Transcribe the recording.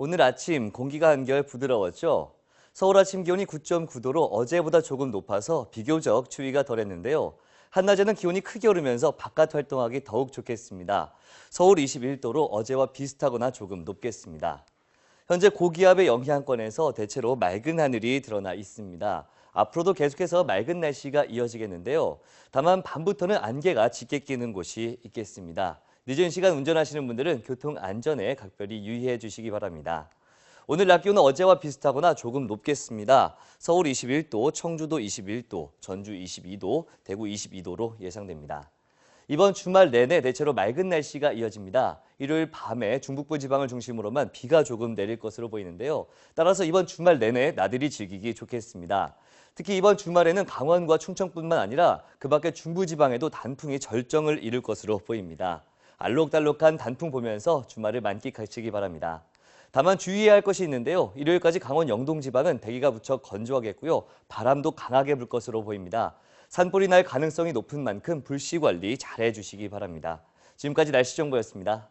오늘 아침 공기가 한결 부드러웠죠. 서울 아침 기온이 9.9도로 어제보다 조금 높아서 비교적 추위가 덜했는데요. 한낮에는 기온이 크게 오르면서 바깥 활동하기 더욱 좋겠습니다. 서울 21도로 어제와 비슷하거나 조금 높겠습니다. 현재 고기압의 영향권에서 대체로 맑은 하늘이 드러나 있습니다. 앞으로도 계속해서 맑은 날씨가 이어지겠는데요. 다만 밤부터는 안개가 짙게 끼는 곳이 있겠습니다. 늦은 시간 운전하시는 분들은 교통 안전에 각별히 유의해 주시기 바랍니다. 오늘 낮 기온은 어제와 비슷하거나 조금 높겠습니다. 서울 21도, 청주도 21도, 전주 22도, 대구 22도로 예상됩니다. 이번 주말 내내 대체로 맑은 날씨가 이어집니다. 일요일 밤에 중북부 지방을 중심으로만 비가 조금 내릴 것으로 보이는데요. 따라서 이번 주말 내내 나들이 즐기기 좋겠습니다. 특히 이번 주말에는 강원과 충청뿐만 아니라 그 밖에 중부 지방에도 단풍이 절정을 이룰 것으로 보입니다. 알록달록한 단풍 보면서 주말을 만끽하시기 바랍니다. 다만 주의해야 할 것이 있는데요. 일요일까지 강원 영동 지방은 대기가 무척 건조하겠고요. 바람도 강하게 불 것으로 보입니다. 산불이 날 가능성이 높은 만큼 불씨 관리 잘 해 주시기 바랍니다. 지금까지 날씨 정보였습니다.